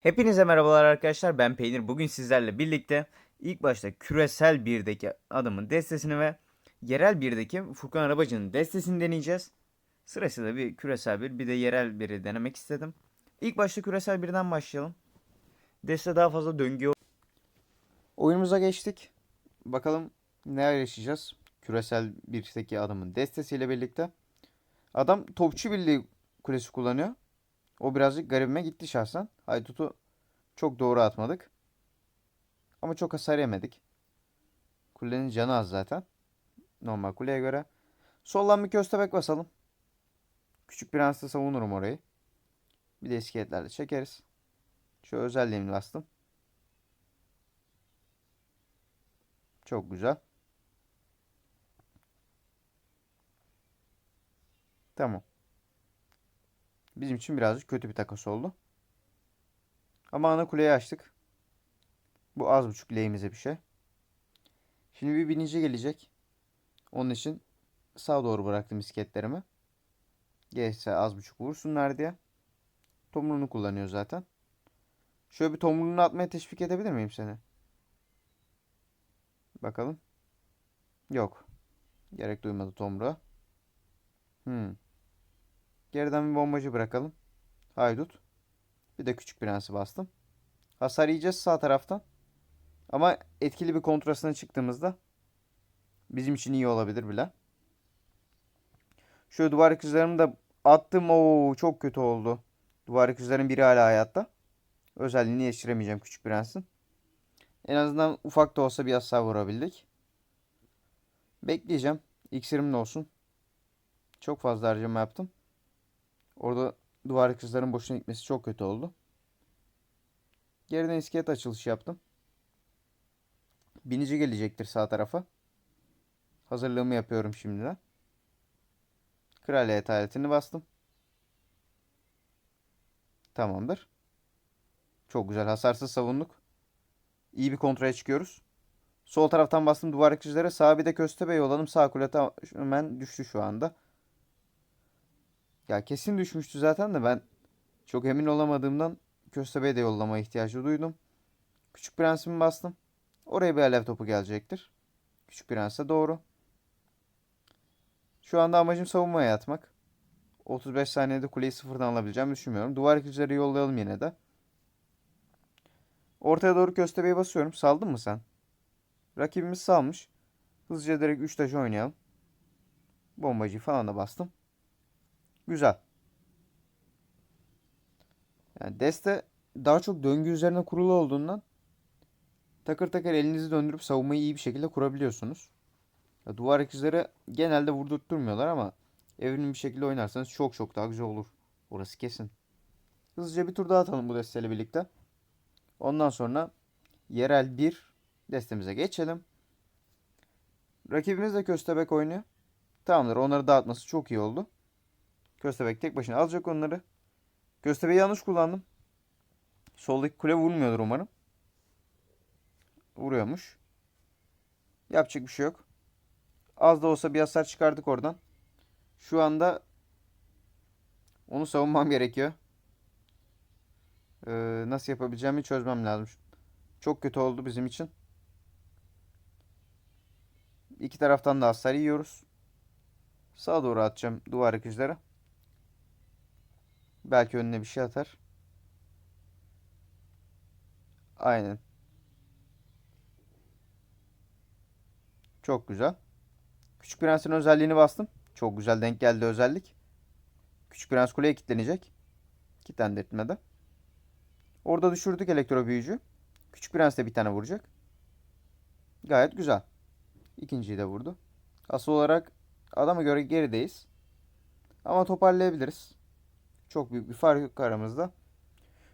Hepinize merhabalar arkadaşlar. Ben Peynir. Bugün sizlerle birlikte ilk başta küresel 1'deki adamın destesini ve yerel 1'deki Furkan Arabacı'nın destesini deneyeceğiz. Sırasıyla bir küresel 1 bir de yerel 1'i denemek istedim. İlk başta küresel 1'den başlayalım. Deste daha fazla döngü Oyunumuza geçtik. Bakalım neler yaşayacağız. Küresel 1'deki adamın destesiyle birlikte. Adam topçu birliği kulesi kullanıyor. O birazcık garibime gitti şahsen. Haydut'u çok doğru atmadık. Ama çok hasar yemedik. Kulenin canı az zaten. Normal kuleye göre. Soldan bir köstebek basalım. Küçük prensle savunurum orayı. Bir de iskeletlerle çekeriz. Şu özelliğimi bastım. Çok güzel. Tamam. Bizim için birazcık kötü bir takas oldu. Ama ana kuleyi açtık. Bu az buçuk lehimize bir şey. Şimdi bir binici gelecek. Onun için sağa doğru bıraktım isketlerimi. Gelirse az buçuk vursunlar diye. Tomruğunu kullanıyor zaten. Şöyle bir tomruğunu atmaya teşvik edebilir miyim seni? Bakalım. Yok. Gerek duymadı tomruğa. Hmm. Geriden bir bombacı bırakalım. Haydut. Bir de küçük prensi bastım. Hasar yiyeceğiz sağ taraftan. Ama etkili bir kontrasına çıktığımızda bizim için iyi olabilir bile. Şöyle duvar ikizlerimi de attım. Oo çok kötü oldu. Duvar ikizlerin biri hala hayatta. Özelliğini yetiştiremeyeceğim küçük prensin. En azından ufak da olsa bir hasar vurabildik. Bekleyeceğim. İksirim de olsun. Çok fazla harcama yaptım. Orada duvar kızların boşuna gitmesi çok kötü oldu. Geriden iskelet açılışı yaptım. Binici gelecektir sağ tarafa. Hazırlığımı yapıyorum şimdiden. Kraliyet aletini bastım. Tamamdır. Çok güzel hasarsız savunduk. İyi bir kontrole çıkıyoruz. Sol taraftan bastım duvar ekşilere. Sağa bir de köstebe yolladım. Sağ kule hemen düştü şu anda. Ya kesin düşmüştü zaten de ben çok emin olamadığımdan Köstebe'ye de yollama ihtiyacı duydum. Küçük Prens'imi bastım. Oraya bir alev topu gelecektir. Küçük Prens'e doğru. Şu anda amacım savunmaya atmak. 35 saniyede kuleyi sıfırdan alabileceğimi düşünmüyorum. Duvar ikizleri yollayalım yine de. Ortaya doğru köstebeği basıyorum. Saldın mı sen? Rakibimiz salmış. Hızlıca direkt 3 taşı oynayalım. Bombacı falan da bastım. Güzel. Yani deste daha çok döngü üzerine kurulu olduğundan takır takır elinizi döndürüp savunmayı iyi bir şekilde kurabiliyorsunuz. Ya duvar ikizleri genelde vurdurtturmuyorlar ama evrimli bir şekilde oynarsanız çok çok daha güzel olur. Orası kesin. Hızlıca bir tur daha atalım bu desteyle birlikte. Ondan sonra yerel bir destemize geçelim. Rakibimiz de köstebek oynuyor. Tamamdır. Onları dağıtması çok iyi oldu. Köstebek tek başına alacak onları. Köstebeği yanlış kullandım. Soldaki kule vurmuyordur umarım. Vuruyormuş. Yapacak bir şey yok. Az da olsa bir hasar çıkardık oradan. Şu anda onu savunmam gerekiyor. Ee, nasıl yapabileceğimi çözmem lazım. Çok kötü oldu bizim için. İki taraftan da hasar yiyoruz. Sağa doğru atacağım duvar ikizlere. Belki önüne bir şey atar. Aynen. Çok güzel. Küçük Prens'in özelliğini bastım. Çok güzel denk geldi özellik. Küçük Prens kuleye kilitlenecek. Kilitlendirtmedi. Orada düşürdük elektro büyücü. Küçük Prens de bir tane vuracak. Gayet güzel. İkinciyi de vurdu. Asıl olarak adama göre gerideyiz. Ama toparlayabiliriz. Çok büyük bir fark yok aramızda.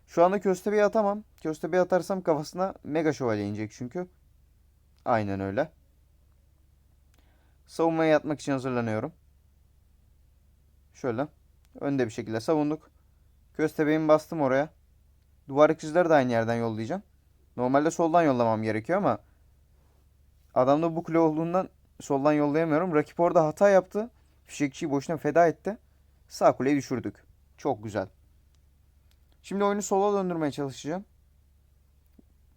Şu anda köstebeği atamam. Köstebeği atarsam kafasına mega şövalye inecek çünkü. Aynen öyle. Savunmaya yatmak için hazırlanıyorum. Şöyle. Önde bir şekilde savunduk. Köstebeğimi bastım oraya. Duvar ikizleri de aynı yerden yollayacağım. Normalde soldan yollamam gerekiyor ama adamda bu kule olduğundan soldan yollayamıyorum. Rakip orada hata yaptı. Fişekçiyi boşuna feda etti. Sağ kuleyi düşürdük. Çok güzel. Şimdi oyunu sola döndürmeye çalışacağım.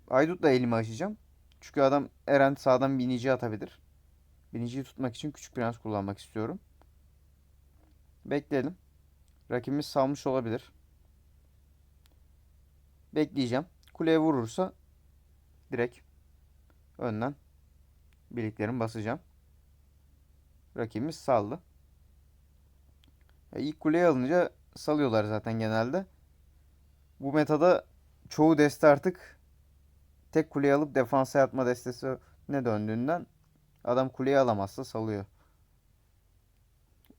Aydut'la elimi açacağım. Çünkü adam Eren sağdan biniciyi atabilir. Biniciyi tutmak için küçük prens kullanmak istiyorum. Bekleyelim. Rakibimiz salmış olabilir. Bekleyeceğim. Kuleye vurursa direkt önden birliklerimi basacağım. Rakibimiz saldı. E, ilk kuleye alınca salıyorlar zaten genelde. Bu metada çoğu deste artık tek kuleye alıp defansa yatma destesi ne döndüğünden adam kuleyi alamazsa salıyor.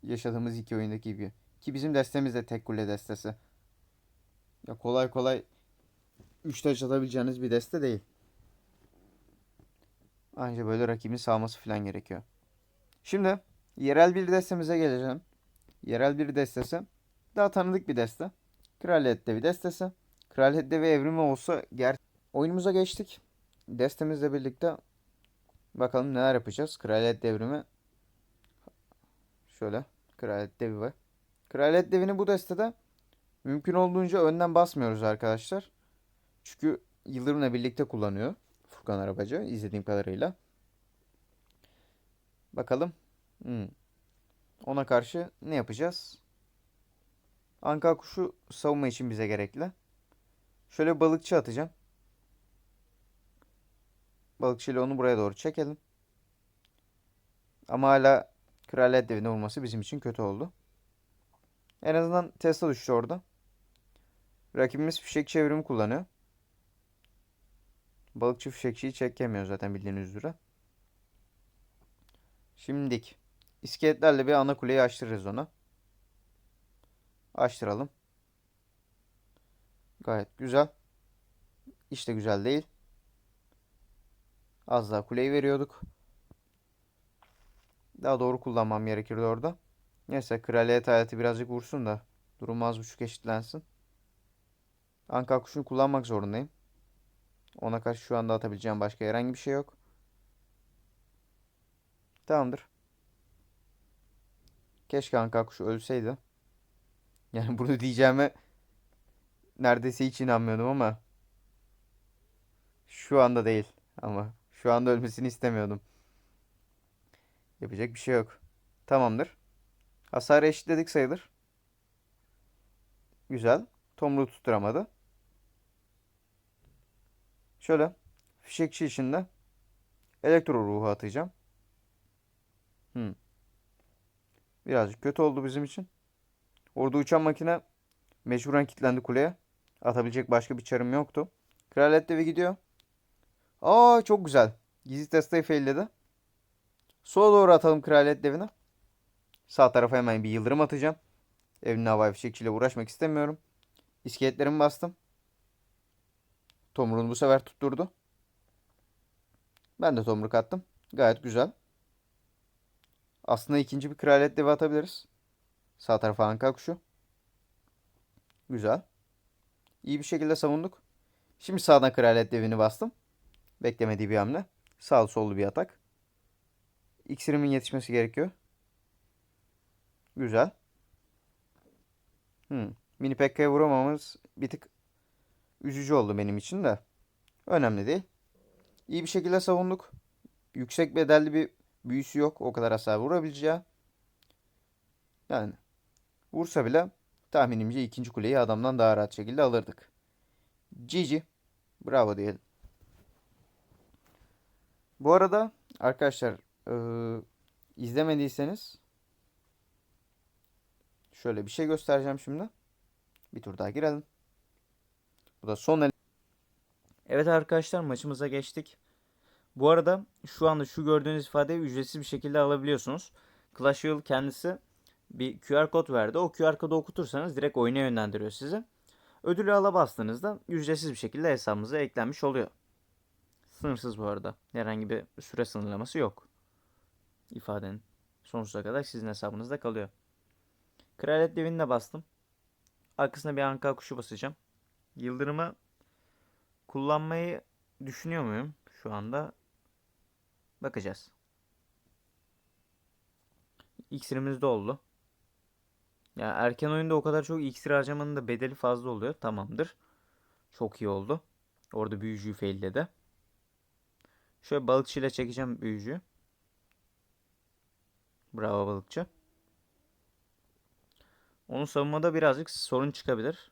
Yaşadığımız iki oyundaki gibi. Ki bizim destemiz de tek kule destesi. Ya kolay kolay 3 taş atabileceğiniz bir deste değil. Anca böyle rakibin salması falan gerekiyor. Şimdi yerel bir destemize geleceğim. Yerel bir destesi. Daha tanıdık bir deste. Kraliyet Devi destesi. Kraliyet Devi evrimi olsa ger oyunumuza geçtik. Destemizle birlikte bakalım neler yapacağız. Kraliyet Devrimi şöyle Kraliyet Devi var. Kraliyet Devi'ni bu destede mümkün olduğunca önden basmıyoruz arkadaşlar. Çünkü Yıldırım'la birlikte kullanıyor Furkan Arabacı izlediğim kadarıyla. Bakalım. Hmm. Ona karşı ne yapacağız? Anka kuşu savunma için bize gerekli. Şöyle balıkçı atacağım. Balıkçıyla onu buraya doğru çekelim. Ama hala kraliyet devine vurması bizim için kötü oldu. En azından Tesla düştü orada. Rakibimiz fişek çevrimi kullanıyor. Balıkçı fişekçiyi çekemiyor zaten bildiğiniz üzere. Şimdilik iskeletlerle bir ana kuleyi açtırırız ona. Açtıralım. Gayet güzel. İşte güzel değil. Az daha kuleyi veriyorduk. Daha doğru kullanmam gerekirdi orada. Neyse kraliyet hayatı birazcık vursun da durum az buçuk eşitlensin. Anka kuşunu kullanmak zorundayım. Ona karşı şu anda atabileceğim başka herhangi bir şey yok. Tamamdır. Keşke Anka kuşu ölseydi. Yani bunu diyeceğime neredeyse hiç inanmıyordum ama şu anda değil ama şu anda ölmesini istemiyordum. Yapacak bir şey yok. Tamamdır. Hasarı eşitledik sayılır. Güzel. Tomruğu tutturamadı. Şöyle fişekçi içinde elektro ruhu atacağım. Hmm. Birazcık kötü oldu bizim için. Orada uçan makine mecburen kilitlendi kuleye. Atabilecek başka bir çarım yoktu. Kraliyet devi gidiyor. Aa çok güzel. Gizli testayı failledi. Sola doğru atalım kraliyet devine. Sağ tarafa hemen bir yıldırım atacağım. Evin havai fişekçiyle uğraşmak istemiyorum. İskeletlerimi bastım. Tomruğunu bu sefer tutturdu. Ben de tomruk attım. Gayet güzel. Aslında ikinci bir kraliyet devi atabiliriz. Sağ tarafa anka kuşu. Güzel. İyi bir şekilde savunduk. Şimdi sağdan kraliyet devini bastım. Beklemediği bir hamle. Sağ sollu bir atak. İksirimin yetişmesi gerekiyor. Güzel. Hmm. Mini Pekka'ya vuramamız bir tık üzücü oldu benim için de. Önemli değil. İyi bir şekilde savunduk. Yüksek bedelli bir büyüsü yok. O kadar hasar vurabileceği. Yani vursa bile tahminimce ikinci kuleyi adamdan daha rahat şekilde alırdık. GG. Bravo diyelim. Bu arada arkadaşlar ee, izlemediyseniz şöyle bir şey göstereceğim şimdi. Bir tur daha girelim. Bu da son el. Evet arkadaşlar maçımıza geçtik. Bu arada şu anda şu gördüğünüz ifadeyi ücretsiz bir şekilde alabiliyorsunuz. Clash Royale kendisi bir QR kod verdi. O QR kodu okutursanız direkt oyuna yönlendiriyor sizi. Ödülü ala bastığınızda ücretsiz bir şekilde hesabınıza eklenmiş oluyor. Sınırsız bu arada. Herhangi bir süre sınırlaması yok. İfadenin. Sonsuza kadar sizin hesabınızda kalıyor. Kraliyet devine bastım. Arkasına bir anka kuşu basacağım. Yıldırımı kullanmayı düşünüyor muyum şu anda? Bakacağız. İksirimiz doldu. Ya erken oyunda o kadar çok iksir harcamanın da bedeli fazla oluyor. Tamamdır. Çok iyi oldu. Orada büyücüyü failledi. Şöyle balıkçıyla çekeceğim büyücüyü. Bravo balıkçı. Onun savunmada birazcık sorun çıkabilir.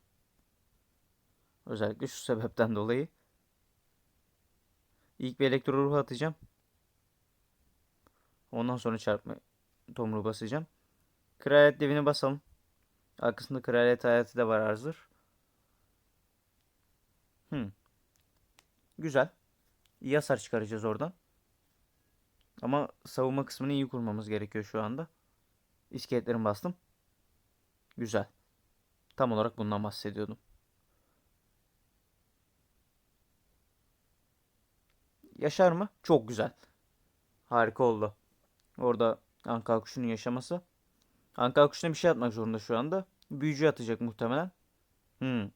Özellikle şu sebepten dolayı. İlk bir elektro ruhu atacağım. Ondan sonra çarpma tomruğu basacağım. Kraliyet devini basalım. Arkasında kraliyet hayatı da var hazır. Hmm. Güzel. İyi çıkaracağız oradan. Ama savunma kısmını iyi kurmamız gerekiyor şu anda. İskeletlerimi bastım. Güzel. Tam olarak bundan bahsediyordum. Yaşar mı? Çok güzel. Harika oldu. Orada Ankara kuşunun yaşaması. Ankara kuşuna bir şey atmak zorunda şu anda. Büyücü atacak muhtemelen. Hmm.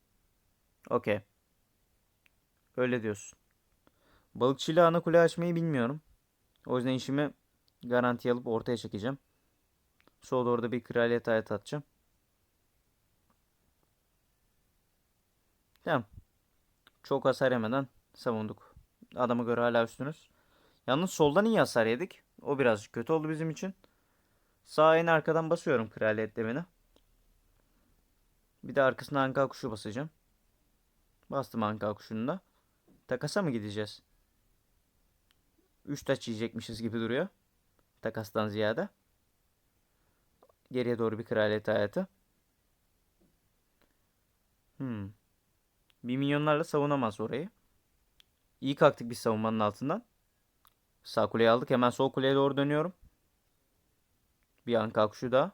Okey. Öyle diyorsun. Balıkçıyla ana kule açmayı bilmiyorum. O yüzden işimi garanti alıp ortaya çekeceğim. Solda orada bir kraliyet hayat atacağım. Tamam. Çok hasar yemeden savunduk. Adama göre hala üstünüz. Yalnız soldan iyi hasar yedik. O birazcık kötü oldu bizim için. Sağ en arkadan basıyorum kraliyet demini. Bir de arkasına anka kuşu basacağım. Bastım anka kuşunu da. Takasa mı gideceğiz? 3 taç yiyecekmişiz gibi duruyor. Takastan ziyade. Geriye doğru bir kraliyet hayatı. Hmm. Bir milyonlarla savunamaz orayı. İyi kalktık biz savunmanın altından. Sağ kuleyi aldık. Hemen sol kuleye doğru dönüyorum. Bir an kalkışı daha.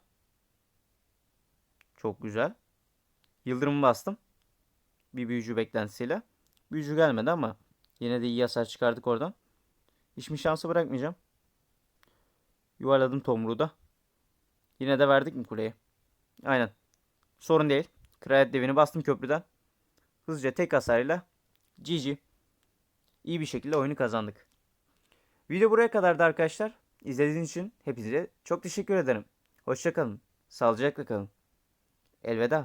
Çok güzel. Yıldırımı bastım. Bir büyücü beklentisiyle. Büyücü gelmedi ama yine de iyi hasar çıkardık oradan. Hiçbir şansı bırakmayacağım. Yuvarladım tomruğu da. Yine de verdik mi kuleye? Aynen. Sorun değil. Kraliyet devini bastım köprüden. Hızlıca tek hasarıyla GG. İyi bir şekilde oyunu kazandık. Video buraya kadardı arkadaşlar. İzlediğiniz için hepinize çok teşekkür ederim. Hoşçakalın. Sağlıcakla kalın. Elveda.